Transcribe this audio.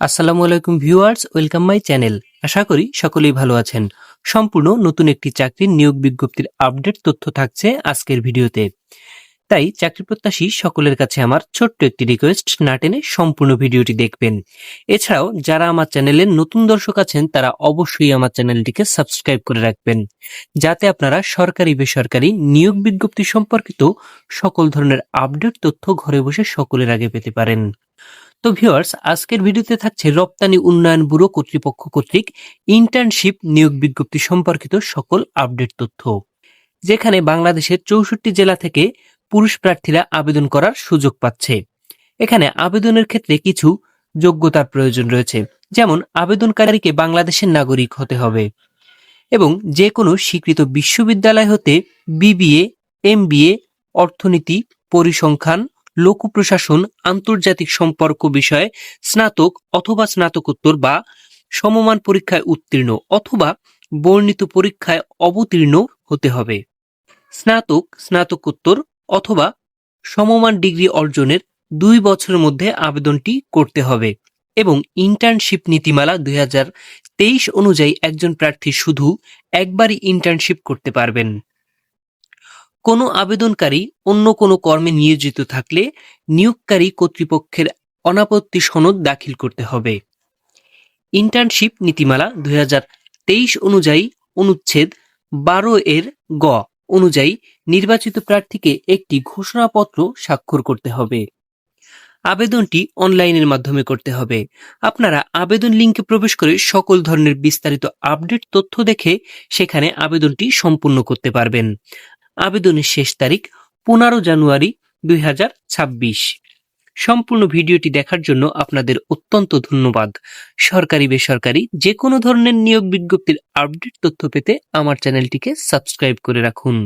আসসালামু আলাইকুম viewers, welcome my channel. আশা করি সকলেই ভালো আছেন। সম্পূর্ণ নতুন একটি চাকরির নিয়োগ বিজ্ঞপ্তির আপডেট তথ্য থাকছে আজকের ভিডিওতে। তাই চাকরি প্রত্যাশী সকলের কাছে আমার ছোট্ট একটি রিকোয়েস্ট না টেনে সম্পূর্ণ ভিডিওটি দেখবেন। এছাড়াও, যারা আমার চ্যানেলের নতুন দর্শক আছেন, তারা অবশ্যই আমার চ্যানেলটিকে সাবস্ক্রাইব করে রাখবেন। যাতে আপনারা সরকারি, বেসরকারি নিয়োগ বিজ্ঞপ্তি সম্পর্কিত সকল ধরনের আপডেট তথ্য ঘরে বসে সকলের আগে পেতে পারেন। তো ভিউয়ার্স আজকের ভিডিওতে থাকছে রপ্তানি উন্নয়ন ব্যুরো কর্তৃপক্ষ কর্তৃক ইন্টার্নশিপ নিয়োগ বিজ্ঞপ্তি সম্পর্কিত সকল আপডেট তথ্য। যেখানে বাংলাদেশের চৌষট্টি জেলা থেকে পুরুষ প্রার্থীরা আবেদন করার সুযোগ পাচ্ছে। এখানে আবেদনের ক্ষেত্রে কিছু যোগ্যতার প্রয়োজন রয়েছে, যেমন আবেদনকারীকে বাংলাদেশের নাগরিক হতে হবে এবং যে কোনো স্বীকৃত বিশ্ববিদ্যালয় হতে বিবিএ, এমবিএ, অর্থনীতি, পরিসংখ্যান লোক প্রশাসন আন্তর্জাতিক সম্পর্ক বিষয়ে স্নাতক অথবা স্নাতকোত্তর বা সমমান পরীক্ষায় উত্তীর্ণ অথবা বর্ণিত পরীক্ষায় অবতীর্ণ হতে হবে। স্নাতক, স্নাতকোত্তর অথবা সমমান ডিগ্রি অর্জনের দুই বছরের মধ্যে আবেদনটি করতে হবে এবং ইন্টার্নশিপ নীতিমালা দুই হাজার তেইশ অনুযায়ী একজন প্রার্থী শুধু একবারই ইন্টার্নশিপ করতে পারবেন। কোনো আবেদনকারী অন্য কোনো কর্মে নিয়োজিত থাকলে নিয়োগকারী কর্তৃপক্ষের অনাপত্তি সনদ দাখিল করতে হবে। ইন্টার্নশিপ নীতিমালা দুই হাজার তেইশ অনুযায়ী অনুচ্ছেদ বারো এর গ অনুযায়ী নির্বাচিত প্রার্থীকে একটি ঘোষণাপত্র স্বাক্ষর করতে হবে। আবেদনটি অনলাইনের মাধ্যমে করতে হবে। আপনারা আবেদন লিঙ্কে প্রবেশ করে সকল ধরনের বিস্তারিত আপডেট তথ্য দেখে সেখানে আবেদনটি সম্পূর্ণ করতে পারবেন। আবেদনের শেষ তারিখ পনেরো জানুয়ারি দুই হাজার ছাব্বিশ। সম্পূর্ণ ভিডিওটি দেখার জন্য আপনাদের অত্যন্ত ধন্যবাদ। সরকারি, বেসরকারি যে কোনো ধরনের নিয়োগ বিজ্ঞপ্তির আপডেট তথ্য পেতে আমার চ্যানেলটিকে সাবস্ক্রাইব করে রাখুন।